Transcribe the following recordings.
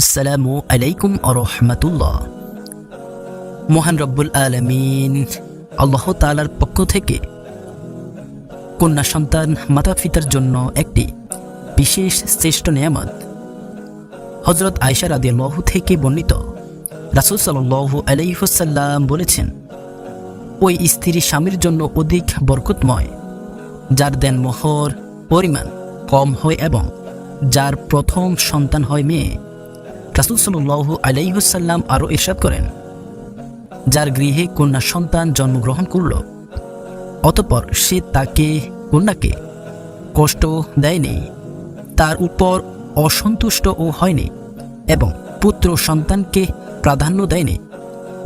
আসসালামু আলাইকুম আরহামাতুল্লাহ মহান রব্বুল আলমিন, আল্লাহ তালার পক্ষ থেকে কন্যা সন্তান মাতা পিতার জন্য একটি বিশেষ শ্রেষ্ঠ নিয়ামত। হজরত আয়সা রাদিয়াল্লাহ থেকে বর্ণিত, রাসুল সাল্লাহ আলাইহুসাল্লাম বলেছেন, ওই স্ত্রী স্বামীর জন্য অধিক বরকতময়, যার দেন মোহর, পরিমাণ কম হয় এবং যার প্রথম সন্তান হয় মেয়ে রাসুল সাল্লাহ আলাইহুসাল্লাম আরও ইরশাদ করেন, যার গৃহে কন্যা সন্তান জন্মগ্রহণ করল, অতপর সে তাকে, কন্যাকে কষ্ট দেয়নি, তার উপর অসন্তুষ্ট ও হয়নি এবং পুত্র সন্তানকে প্রাধান্য দেয়নি।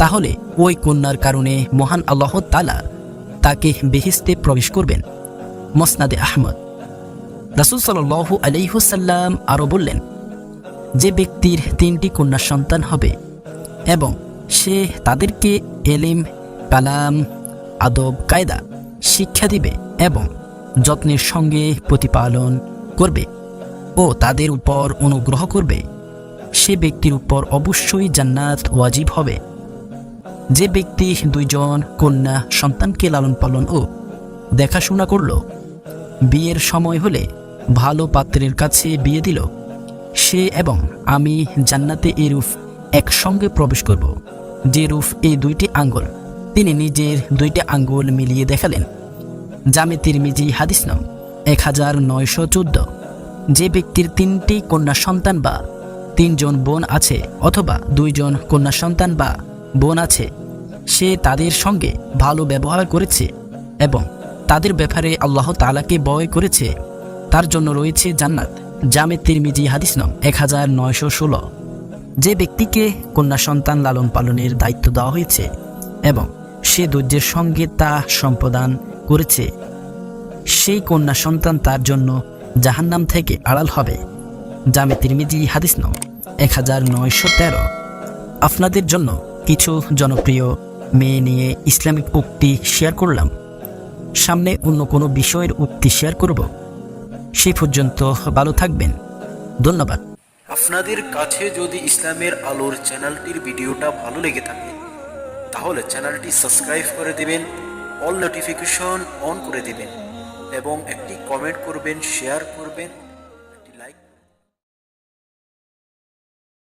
তাহলে ওই কন্যার কারণে মহান আল্লাহ তালা তাকে বেহিস্তে প্রবেশ করবেন, মসনাদে আহমদ। রাসুল সাল্লাহ আলাইহুসাল্লাম আরও বললেন যে ব্যক্তির তিনটি কন্যা সন্তান হবে এবং সে তাদেরকে এলিম, কালাম, আদব, কায়দা শিক্ষা দিবে এবং যত্নের সঙ্গে প্রতিপালন করবে ও তাদের উপর অনুগ্রহ করবে। সে ব্যক্তির উপর অবশ্যই জান্নাত ওয়াজিব হবে। যে ব্যক্তি দুইজন কন্যা সন্তানকে লালন পালন ও দেখাশোনা করল, বিয়ের সময় হলে ভালো পাত্রের কাছে বিয়ে দিল সে এবং আমি জান্নাতে এরূপ একসঙ্গে প্রবেশ করব। যে রূপ এই দুইটি আঙ্গুল, তিনি নিজের দুইটি আঙ্গুল মিলিয়ে দেখালেন। জামে তিরমিজি হাদিস নং এক হাজার নয়শো চোদ্দ। যে ব্যক্তির তিনটি কন্যা সন্তান বা তিনজন বোন আছে অথবা দুইজন কন্যা সন্তান বা বোন আছে, সে তাদের সঙ্গে ভালো ব্যবহার করেছে এবং তাদের ব্যাপারে আল্লাহ তালাকে বয় করেছে। তার জন্য রয়েছে জান্নাত। জামে তিরমিজি হাদিস নং এক হাজার নয়শো ষোলো। যে ব্যক্তিকে কন্যা সন্তান লালন পালনের দায়িত্ব দেওয়া হয়েছে এবং সে ধৈর্যের সঙ্গে তা সম্প্রদান করেছে, সেই কন্যা সন্তান তার জন্য জাহান্নাম থেকে আড়াল হবে। জামে তিরমিজি হাদিস নং এক হাজার নয়শো তেরো। আপনাদের জন্য কিছু জনপ্রিয় মেয়ে নিয়ে ইসলামিক উক্তি শেয়ার করলাম। সামনে অন্য কোনো বিষয়ের উক্তি শেয়ার করব। সেই পর্যন্ত ভালো থাকবেন। ধন্যবাদ। আপনাদের কাছে যদি ইসলামের আলোর চ্যানেলটির ভিডিওটা ভালো লেগে থাকে, তাহলে চ্যানেলটি সাবস্ক্রাইব করে দেবেন, অল নোটিফিকেশন অন করে দেবেন, এবং একটি কমেন্ট করবেন, শেয়ার করবেন